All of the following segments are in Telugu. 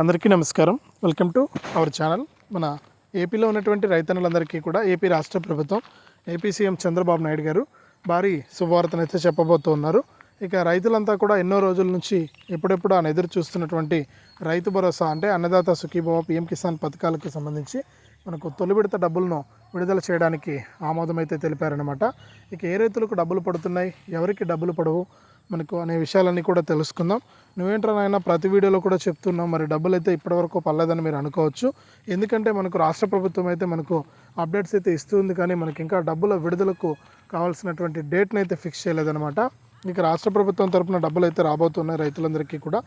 అందరికీ నమస్కారం. Welcome to our channel. మన ఏపీలో ఉన్నటువంటి రైతన్నులందరికీ కూడా ఏపీ రాష్ట్ర ప్రభుత్వం ఏపీ సీఎం చంద్రబాబు నాయుడు గారు భారీ శుభవార్తనైతే చెప్పబోతూ ఉన్నారు. ఇక రైతులంతా కూడా ఎన్నో రోజుల నుంచి ఎప్పుడెప్పుడు ఆయన ఎదురు చూస్తున్నటువంటి రైతు భరోసా అంటే అన్నదాత సుఖీభవ పిఎం కిసాన్ పథకాలకు సంబంధించి మనకు తొలి విడత డబ్బులను విడుదల చేయడానికి ఆమోదమైతే తెలిపారనమాట ఇక ఏ రైతులకు డబ్బులు పడుతున్నాయి? ఎవరికి డబ్బులు పడవు? మనకు అనే విషయాలన్నీ కూడా తెలుసుకుందాం. నువ్వేంట్రా నాయన ప్రతి వీడియోలో కూడా చెప్తున్నాం మరి డబ్బులు అయితే ఇప్పటివరకు పర్లేదని మీరు అనుకోవచ్చు. ఎందుకంటే మనకు రాష్ట్ర ప్రభుత్వం అయితే మనకు అప్డేట్స్ అయితే ఇస్తుంది కానీ మనకి ఇంకా డబ్బుల విడుదలకు కావాల్సినటువంటి డేట్ని అయితే ఫిక్స్ చేయలేదన్నమాట. ఇక రాష్ట్ర ప్రభుత్వం తరఫున డబ్బులు అయితే రాబోతున్నాయి రైతులందరికీ కూడా.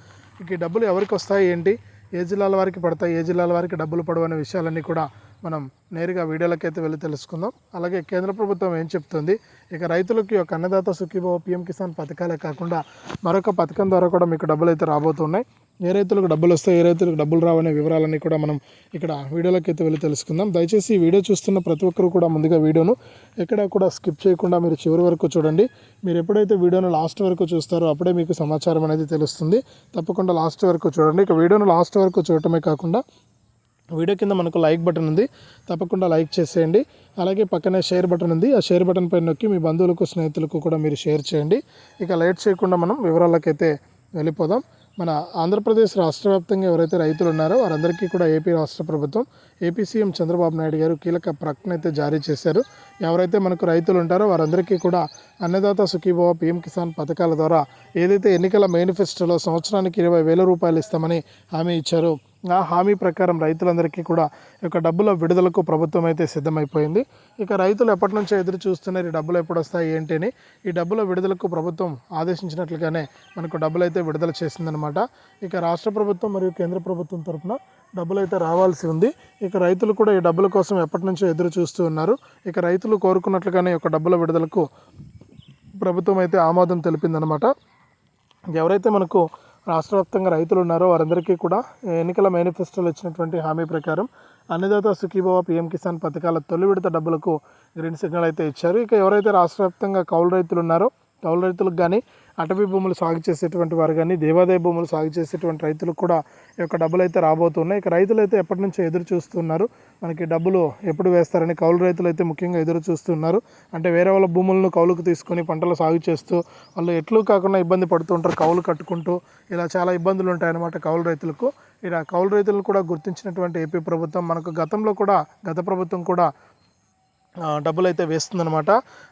ఇక ఈ డబ్బులు ఎవరికి వస్తాయి ఏంటి? ఏ జిల్లాల వారికి పడతాయి ఏ జిల్లాల వారికి డబ్బులు పడవు అనే విషయాలన్నీ కూడా మనం నేరుగా వీడియోలకైతే వెళ్ళి తెలుసుకుందాం. అలాగే కేంద్ర ప్రభుత్వం ఏం చెప్తుంది? ఇక రైతులకి ఒక అన్నదాత సుఖీభావ పిఎం కిసాన్ పథకాలే కాకుండా మరొక పథకం ద్వారా కూడా మీకు డబ్బులు అయితే రాబోతున్నాయి. ఏ రైతులకు డబ్బులు వస్తాయి ఏ రైతులకు డబ్బులు రావనే వివరాలన్నీ కూడా మనం ఇక్కడ వీడియోలకైతే వెళ్ళి తెలుసుకుందాం. దయచేసి ఈ వీడియో చూస్తున్న ప్రతి ఒక్కరు కూడా ముందుగా వీడియోను ఎక్కడ కూడా స్కిప్ చేయకుండా మీరు చివరి వరకు చూడండి. మీరు ఎప్పుడైతే వీడియోను లాస్ట్ వరకు చూస్తారో అప్పుడే మీకు సమాచారం అనేది తెలుస్తుంది. తప్పకుండా లాస్ట్ వరకు చూడండి. ఇక వీడియోను లాస్ట్ వరకు చూడటమే కాకుండా వీడియో కింద మనకు లైక్ బటన్ ఉంది. తప్పకుండా లైక్ చేసేయండి. అలాగే పక్కనే షేర్ బటన్ ఉంది. ఆ షేర్ బటన్ పైన నొక్కి మీ బంధువులకు స్నేహితులకు కూడా మీరు షేర్ చేయండి. ఇక లైట్ చేయకుండా మనం వివరాలకైతే వెళ్ళిపోదాం. మన ఆంధ్రప్రదేశ్ రాష్ట్ర వ్యాప్తంగా ఎవరైతే రైతులు ఉన్నారో వారందరికీ కూడా ఏపీ రాష్ట్ర ప్రభుత్వం ఏపీ సీఎం చంద్రబాబు నాయుడు గారు కీలక ప్రకటన అయితే జారీ చేశారు. ఎవరైతే మనకు రైతులు ఉంటారో వారందరికీ కూడా అన్నదాత సుఖీభవ పిఎం కిసాన్ పథకాల ద్వారా ఏదైతే ఎన్నికల మేనిఫెస్టోలో సంవత్సరానికి ఇరవై వేల రూపాయలు ఇస్తామని హామీ ఇచ్చారో ఆ హామీ ప్రకారం రైతులందరికీ కూడా ఈ యొక్క డబ్బుల విడుదలకు ప్రభుత్వం అయితే సిద్ధమైపోయింది. ఇక రైతులు ఎప్పటి నుంచో ఎదురు చూస్తున్నారు ఈ డబ్బులు ఎప్పుడు వస్తాయి ఏంటి అని. ఈ డబ్బుల విడుదలకు ప్రభుత్వం ఆదేశించినట్లుగానే మనకు డబ్బులు అయితే విడుదల చేసిందనమాట ఇక రాష్ట్ర ప్రభుత్వం మరియు కేంద్ర ప్రభుత్వం తరపున డబ్బులు అయితే రావాల్సి ఉంది. ఇక రైతులు కూడా ఈ డబ్బుల కోసం ఎప్పటి నుంచో ఎదురు చూస్తూ ఉన్నారు. ఇక రైతులు కోరుకున్నట్లుగానే ఒక యొక్క డబ్బుల విడుదలకు ప్రభుత్వం అయితే ఆమోదం తెలిపిందనమాట ఎవరైతే మనకు రాష్ట్ర వ్యాప్తంగా రైతులు ఉన్నారో వారందరికీ కూడా ఎన్నికల మేనిఫెస్టోలో ఇచ్చినటువంటి హామీ ప్రకారం అన్నదాత సుఖీభావ పిఎం కిసాన్ పథకాల తొలి విడత డబ్బులకు గ్రీన్ సిగ్నల్ అయితే ఇచ్చారు. ఇక ఎవరైతే రాష్ట్ర వ్యాప్తంగా కౌలు రైతులు ఉన్నారో కౌలు రైతులకు కానీ అటవీ భూములు సాగు చేసేటువంటి వారు కానీ దేవాదాయ భూములు సాగు చేసేటువంటి రైతులకు కూడా ఈ యొక్క డబ్బులు అయితే రాబోతున్నాయి. ఇక రైతులు అయితే ఎప్పటి నుంచో ఎదురు చూస్తున్నారు. మనకి డబ్బులు ఎప్పుడు వేస్తారని కౌలు రైతులు అయితే ముఖ్యంగా ఎదురు చూస్తున్నారు. అంటే వేరే వాళ్ళ భూములను కౌలుకు తీసుకొని పంటలు సాగు చేస్తూ వాళ్ళు ఎట్లు కాకుండా ఇబ్బంది పడుతూ ఉంటారు కౌలు కట్టుకుంటూ. ఇలా చాలా ఇబ్బందులు ఉంటాయన్నమాట కౌలు రైతులకు. ఇలా కౌలు రైతులను కూడా గుర్తించినటువంటి ఏపీ ప్రభుత్వం మనకు గతంలో కూడా గత ప్రభుత్వం కూడా డబ్బులు అయితే వేస్తుందన్నమాట.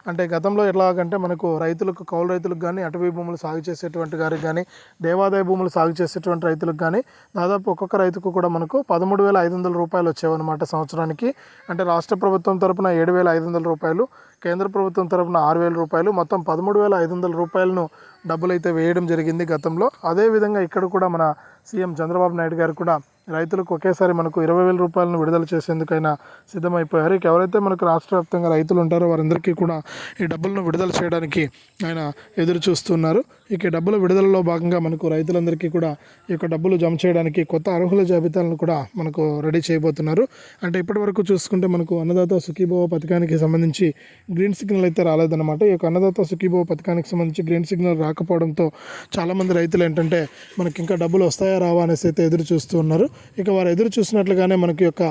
అంటే గతంలో ఎలాగంటే మనకు రైతులకు కౌలు రైతులకు కానీ అటవీ భూములు సాగు చేసేటువంటి గారికి కానీ దేవాదాయ భూములు సాగు చేసేటువంటి రైతులకు కానీ దాదాపు ఒక్కొక్క రైతుకు కూడా మనకు పదమూడు వేల ఐదు వందల రూపాయలు వచ్చేవన్నమాట సంవత్సరానికి. అంటే రాష్ట్ర ప్రభుత్వం తరపున ఏడు వేల ఐదు వందల రూపాయలు కేంద్ర ప్రభుత్వం తరపున ఆరు వేల రూపాయలు మొత్తం పదమూడు వేల ఐదు వందల రూపాయలను డబ్బులు అయితే వేయడం జరిగింది గతంలో. అదేవిధంగా ఇక్కడ కూడా మన సీఎం చంద్రబాబు నాయుడు గారు కూడా రైతులకు ఒకేసారి మనకు ఇరవై వేల రూపాయలను విడుదల చేసేందుకైనా సిద్ధమైపోయారు. ఇక ఎవరైతే మనకు రాష్ట్ర వ్యాప్తంగా రైతులు ఉంటారో వారందరికీ కూడా ఈ డబ్బులను విడుదల చేయడానికి ఆయన ఎదురు చూస్తున్నారు. ఇక డబ్బుల విడుదలలో భాగంగా మనకు రైతులందరికీ కూడా ఈ యొక్క డబ్బులు జమ చేయడానికి కొత్త అర్హుల జాబితాలను కూడా మనకు రెడీ చేయబోతున్నారు. అంటే ఇప్పటి వరకు చూసుకుంటే మనకు అన్నదాత సుఖీభవ పథకానికి సంబంధించి గ్రీన్ సిగ్నల్ అయితే రాలేదన్నమాట. ఈ యొక్క అన్నదాత సుఖీభవ పథకానికి సంబంధించి గ్రీన్ సిగ్నల్ రాకపోవడంతో చాలామంది రైతులు ఏంటంటే మనకి ఇంకా డబ్బులు వస్తాయా రావా? అనేసి అయితే ఎదురు చూస్తూ ఉన్నారు. ఇక వారు ఎదురు చూసినట్లుగానే మనకి యొక్క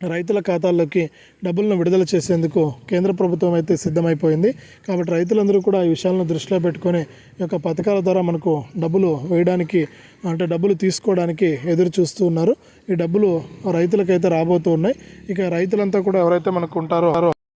రైతుల ఖాతాల్లోకి డబ్బులను విడుదల చేసేందుకు కేంద్ర ప్రభుత్వం అయితే సిద్ధమైపోయింది. కాబట్టి రైతులందరూ కూడా ఈ విషయాలను దృష్టిలో పెట్టుకొని ఈ యొక్క పథకాల ద్వారా మనకు డబ్బులు వేయడానికి అంటే డబ్బులు తీసుకోవడానికి ఎదురు చూస్తూ ఉన్నారు. ఈ డబ్బులు రైతులకైతే రాబోతూ ఉన్నాయి. ఇక రైతులంతా కూడా ఎవరైతే మనకు ఉంటారో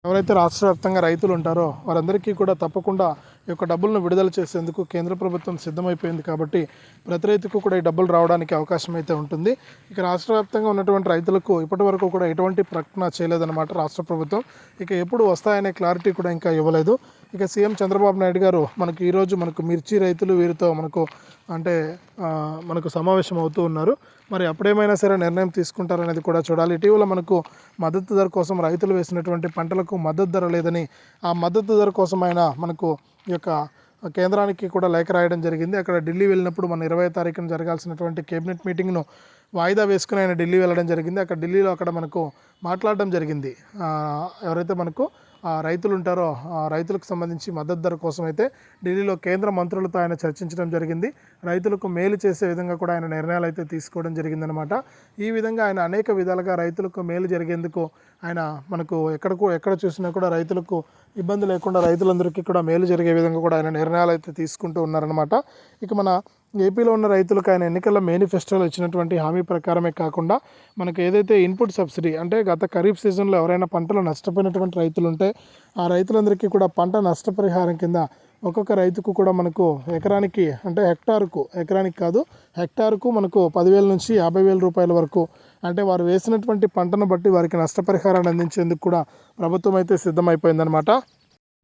ఎవరైతే రాష్ట్ర వ్యాప్తంగా రైతులు ఉంటారో వారందరికీ కూడా తప్పకుండా యొక్క డబ్బులను విడుదల చేసేందుకు కేంద్ర ప్రభుత్వం సిద్ధమైపోయింది కాబట్టి ప్రతి రైతుకు కూడా ఈ డబ్బులు రావడానికి అవకాశం అయితే ఉంటుంది. ఇక రాష్ట్ర వ్యాప్తంగా ఉన్నటువంటి రైతులకు ఇప్పటి వరకు కూడా ఎటువంటి ప్రకటన చేయలేదన్నమాట రాష్ట్ర ప్రభుత్వం. ఇక ఎప్పుడు వస్తాయనే క్లారిటీ కూడా ఇంకా ఇవ్వలేదు. ఇక సీఎం చంద్రబాబు నాయుడు గారు మనకు ఈరోజు మనకు మిర్చి రైతులు వీరితో మనకు అంటే మనకు సమావేశం అవుతూ ఉన్నారు. మరి అప్పుడేమైనా సరే నిర్ణయం తీసుకుంటారనేది కూడా చూడాలి. ఇటీవల మనకు మద్దతు ధర కోసం రైతులు వేసినటువంటి పంటలకు మద్దతు ధర లేదని ఆ మద్దతు ధర కోసం ఆయన మనకు యొక్క కేంద్రానికి కూడా లేఖ రాయడం జరిగింది. అక్కడ ఢిల్లీ వెళ్ళినప్పుడు మన ఇరవై తారీఖున జరగాల్సినటువంటి కేబినెట్ మీటింగ్ను వాయిదా వేసుకుని ఆయన ఢిల్లీ వెళ్ళడం జరిగింది. అక్కడ ఢిల్లీలో అక్కడ మనకు మాట్లాడడం జరిగింది. ఎవరైతే మనకు రైతులు ఉంటారో ఆ రైతులకు సంబంధించి మద్దతు ధర కోసం అయితే ఢిల్లీలో కేంద్ర మంత్రులతో ఆయన చర్చించడం జరిగింది. రైతులకు మేలు చేసే విధంగా కూడా ఆయన నిర్ణయాలు అయితే తీసుకోవడం జరిగిందనమాట ఈ విధంగా ఆయన అనేక విధాలుగా రైతులకు మేలు జరిగేందుకు ఆయన మనకు ఎక్కడకు ఎక్కడ చూసినా కూడా రైతులకు ఇబ్బంది లేకుండా రైతులందరికీ కూడా మేలు జరిగే విధంగా కూడా ఆయన నిర్ణయాలు అయితే తీసుకుంటూ ఉన్నారనమాట ఇక మన ఏపీలో ఉన్న రైతులకు ఆయన ఎన్నికల మేనిఫెస్టోలో ఇచ్చినటువంటి హామీ ప్రకారమే కాకుండా మనకు ఏదైతే ఇన్పుట్ సబ్సిడీ అంటే గత ఖరీఫ్ సీజన్లో ఎవరైనా పంటలు నష్టపోయినటువంటి రైతులు ఉంటే ఆ రైతులందరికీ కూడా పంట నష్టపరిహారం కింద ఒక్కొక్క రైతుకు కూడా మనకు ఎకరానికి అంటే హెక్టార్కు ఎకరానికి కాదు హెక్టార్కు మనకు పదివేల నుంచి యాభై వేల రూపాయల వరకు అంటే వారు వేసినటువంటి పంటను బట్టి వారికి నష్టపరిహారాన్ని అందించేందుకు కూడా ప్రభుత్వం అయితే సిద్ధమైపోయిందనమాట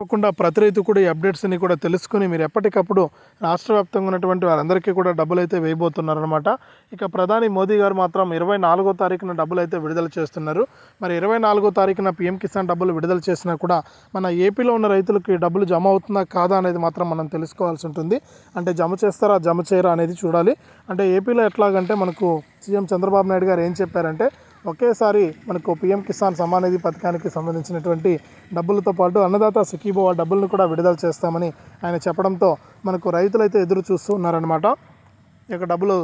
తప్పకుండా ప్రతి రైతు కూడా ఈ అప్డేట్స్ని కూడా తెలుసుకుని మీరు ఎప్పటికప్పుడు రాష్ట్ర వ్యాప్తంగా ఉన్నటువంటి వారందరికీ కూడా డబ్బులు అయితే వేయబోతున్నారనమాట ఇక ప్రధాని మోదీ గారు మాత్రం ఇరవై నాలుగో తారీఖున డబ్బులు అయితే విడుదల చేస్తున్నారు. మరి ఇరవై నాలుగో తారీఖున పీఎం కిసాన్ డబ్బులు విడుదల చేసినా కూడా మన ఏపీలో ఉన్న రైతులకు ఈ డబ్బులు జమ అవుతుందా కాదా అనేది మాత్రం మనం తెలుసుకోవాల్సి ఉంటుంది. అంటే జమ చేస్తారా జమ చేయరా అనేది చూడాలి. అంటే ఏపీలో ఎట్లాగంటే మనకు సీఎం చంద్రబాబు నాయుడు గారు ఏం చెప్పారంటే ఒకేసారి మనకు పిఎం కిసాన్ సమ్మాన్ నిధి పథకానికి సంబంధించినటువంటి డబ్బులతో పాటు అన్నదాత సుఖీభవ డబ్బులను కూడా విడుదల చేస్తామని ఆయన చెప్పడంతో మనకు రైతులైతే ఎదురు చూస్తూ ఉన్నారనమాట ఇక డబ్బులు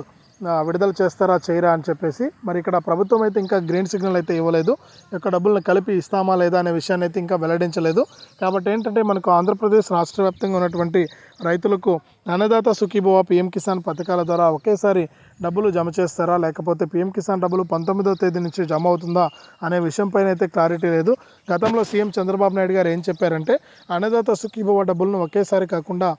విడుదల చేస్తారా చేయరా అని చెప్పేసి మరి ఇక్కడ ప్రభుత్వం అయితే ఇంకా గ్రీన్ సిగ్నల్ అయితే ఇవ్వలేదు. ఈ యొక్క డబ్బులను కలిపి ఇస్తామా లేదా అనే విషయాన్ని అయితే ఇంకా వెల్లడించలేదు. కాబట్టి ఏంటంటే మనకు ఆంధ్రప్రదేశ్ రాష్ట్ర వ్యాప్తంగా ఉన్నటువంటి రైతులకు అన్నదాత సుఖీభవ పిఎం కిసాన్ పథకాల ద్వారా ఒకేసారి డబ్బులు జమ చేస్తారా లేకపోతే పిఎం కిసాన్ డబ్బులు పంతొమ్మిదవ తేదీ నుంచి జమ అవుతుందా అనే విషయంపైన అయితే క్లారిటీ లేదు. గతంలో సీఎం చంద్రబాబు నాయుడు గారు ఏం చెప్పారంటే అన్నదాత సుఖీభవ డబ్బులను ఒకేసారి కాకుండా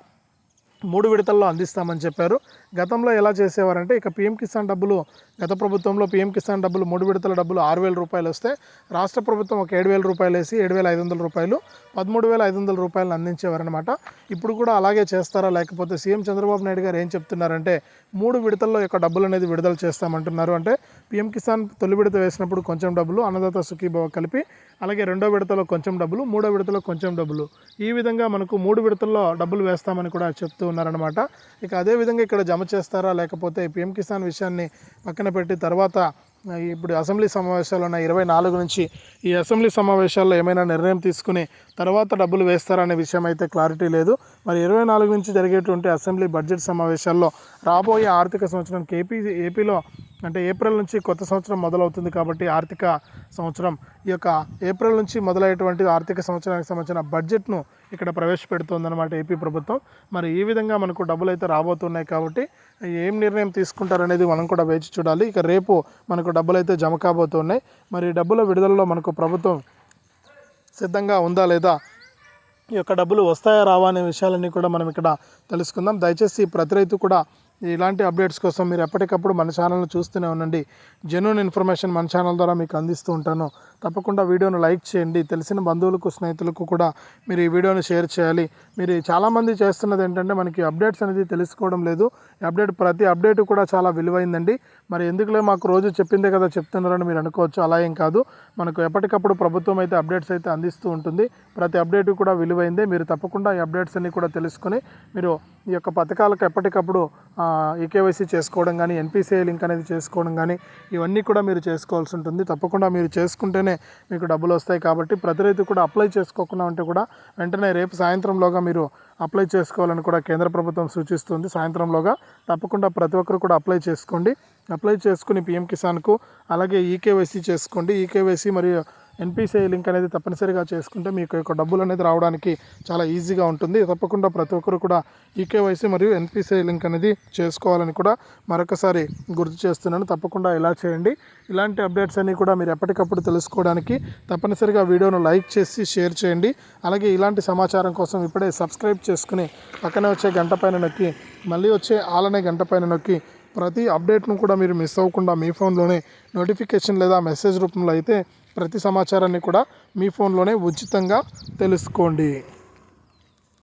మూడు విడతల్లో అందిస్తామని చెప్పారు. గతంలో ఎలా చేసేవారంటే ఇక పీఎం కిసాన్ డబ్బులు గత ప్రభుత్వంలో పీఎం కిసాన్ డబ్బులు మూడు విడతల డబ్బులు ఆరు వేల రూపాయలు వస్తే రాష్ట్ర ప్రభుత్వం ఒక ఏడు వేల రూపాయలు వేసి ఏడు వేల ఐదు వందల రూపాయలు పదమూడు వేల ఐదు వందల రూపాయలు అందించేవారనమాట ఇప్పుడు కూడా అలాగే చేస్తారా? లేకపోతే సీఎం చంద్రబాబు నాయుడు గారు ఏం చెప్తున్నారంటే మూడు విడతల్లో యొక్క డబ్బులు అనేది విడుదల చేస్తామంటున్నారు. అంటే పీఎం కిసాన్ తొలి విడత వేసినప్పుడు కొంచెం డబ్బులు అన్నదాత సుఖీభవ కలిపి అలాగే రెండో విడతలో కొంచెం డబ్బులు మూడో విడతలో కొంచెం డబ్బులు. ఈ విధంగా మనకు మూడు విడతల్లో డబ్బులు వేస్తామని కూడా చెప్తూ ఉన్నారనమాట ఇక అదే విధంగా ఇక్కడ జమ చేస్తారా లేకపోతే పిఎం కిసాన్ విషయాన్ని పక్కన పెట్టి తర్వాత ఇప్పుడు అసెంబ్లీ సమావేశాలు ఉన్న ఇరవై నాలుగు నుంచి ఈ అసెంబ్లీ సమావేశాల్లో ఏమైనా నిర్ణయం తీసుకుని తర్వాత డబ్బులు వేస్తారనే విషయం అయితే క్లారిటీ లేదు. మరి ఇరవై నాలుగు నుంచి జరిగేటువంటి అసెంబ్లీ బడ్జెట్ సమావేశాల్లో రాబోయే ఆర్థిక సంవత్సరం కేపీ ఏపీలో అంటే ఏప్రిల్ నుంచి కొత్త సంవత్సరం మొదలవుతుంది కాబట్టి ఆర్థిక సంవత్సరం. ఈ యొక్క ఏప్రిల్ నుంచి మొదలయ్యేటువంటి ఆర్థిక సంవత్సరానికి సంబంధించిన బడ్జెట్ను ఇక్కడ ప్రవేశపెడుతోందన్నమాట ఏపీ ప్రభుత్వం. మరి ఈ విధంగా మనకు డబ్బులు అయితే రాబోతున్నాయి కాబట్టి ఏం నిర్ణయం తీసుకుంటారనేది మనం కూడా వేచి చూడాలి. ఇక రేపు మనకు డబ్బులు అయితే జమ కాబోతున్నాయి. మరి డబ్బుల విడుదలలో మనకు ప్రభుత్వం సిద్ధంగా ఉందా లేదా ఈ యొక్క డబ్బులు వస్తాయా రావా అనే విషయాలన్నీ కూడా మనం ఇక్కడ తెలుసుకుందాం. దయచేసి ప్రతి రైతు కూడా ఇలాంటి అప్డేట్స్ కోసం మీరు ఎప్పటికప్పుడు మన ఛానల్ను చూస్తూనే ఉండండి. జెన్యున్ ఇన్ఫర్మేషన్ మన ఛానల్ ద్వారా మీకు అందిస్తూ ఉంటాను. తప్పకుండా వీడియోను లైక్ చేయండి. తెలిసిన బంధువులకు స్నేహితులకు కూడా మీరు ఈ వీడియోని షేర్ చేయాలి. మీరు చాలామంది చేస్తున్నది ఏంటంటే మనకి అప్డేట్స్ అనేది తెలుసుకోవడం లేదు. ఈ అప్డేట్ ప్రతి అప్డేట్ కూడా చాలా విలువైందండి. మరి ఎందుకులే మాకు రోజు చెప్పిందే కదా చెప్తున్నారని మీరు అనుకోవచ్చు. అలా ఏం కాదు. మనకు ఎప్పటికప్పుడు ప్రభుత్వం అయితే అప్డేట్స్ అయితే అందిస్తూ ఉంటుంది. ప్రతి అప్డేట్ కూడా విలువైందే. మీరు తప్పకుండా ఈ అప్డేట్స్ అన్ని కూడా తెలుసుకొని మీరు ఈ యొక్క పథకాలకు ఎప్పటికప్పుడు ఈకేవైసీ చేసుకోవడం కానీ ఎన్పిసిఐ లింక్ అనేది చేసుకోవడం కానీ ఇవన్నీ కూడా మీరు చేసుకోవాల్సి ఉంటుంది. తప్పకుండా మీరు చేసుకుంటేనే మీకు డబ్బులు వస్తాయి కాబట్టి ప్రతి రైతు కూడా అప్లై చేసుకోకుండా ఉంటే కూడా వెంటనే రేపు సాయంత్రంలోగా మీరు అప్లై చేసుకోవాలని కూడా కేంద్ర ప్రభుత్వం సూచిస్తుంది. సాయంత్రంలోగా తప్పకుండా ప్రతి ఒక్కరు కూడా అప్లై చేసుకోండి. అప్లై చేసుకుని పిఎం కిసాన్కు అలాగే ఈకేవైసీ చేసుకోండి. ఈకేవైసీ మరియు ఎన్పిసిఐ లింక్ అనేది తప్పనిసరిగా చేసుకుంటే మీకు యొక్క డబ్బులు అనేది రావడానికి చాలా ఈజీగా ఉంటుంది. తప్పకుండా ప్రతి ఒక్కరు కూడా ఈకేవైసీ మరియు ఎన్పిసిఐ లింక్ అనేది చేసుకోవాలని కూడా మరొకసారి గుర్తు చేస్తున్నాను. తప్పకుండా ఇలా చేయండి. ఇలాంటి అప్డేట్స్ అన్నీ కూడా మీరు ఎప్పటికప్పుడు తెలుసుకోవడానికి తప్పనిసరిగా వీడియోను లైక్ చేసి షేర్ చేయండి. అలాగే ఇలాంటి సమాచారం కోసం ఇప్పుడే సబ్స్క్రైబ్ చేసుకుని పక్కనే వచ్చే గంట పైన నొక్కి మళ్ళీ వచ్చే ఆలనే గంట పైన నొక్కి ప్రతి అప్డేట్ను కూడా మీరు మిస్ అవ్వకుండా మీ ఫోన్లోనే నోటిఫికేషన్ లేదా మెసేజ్ రూపంలో అయితే ప్రతి సమాచారాన్ని కూడా మీ ఫోన్లోనే ఉచితంగా తెలుసుకోండి.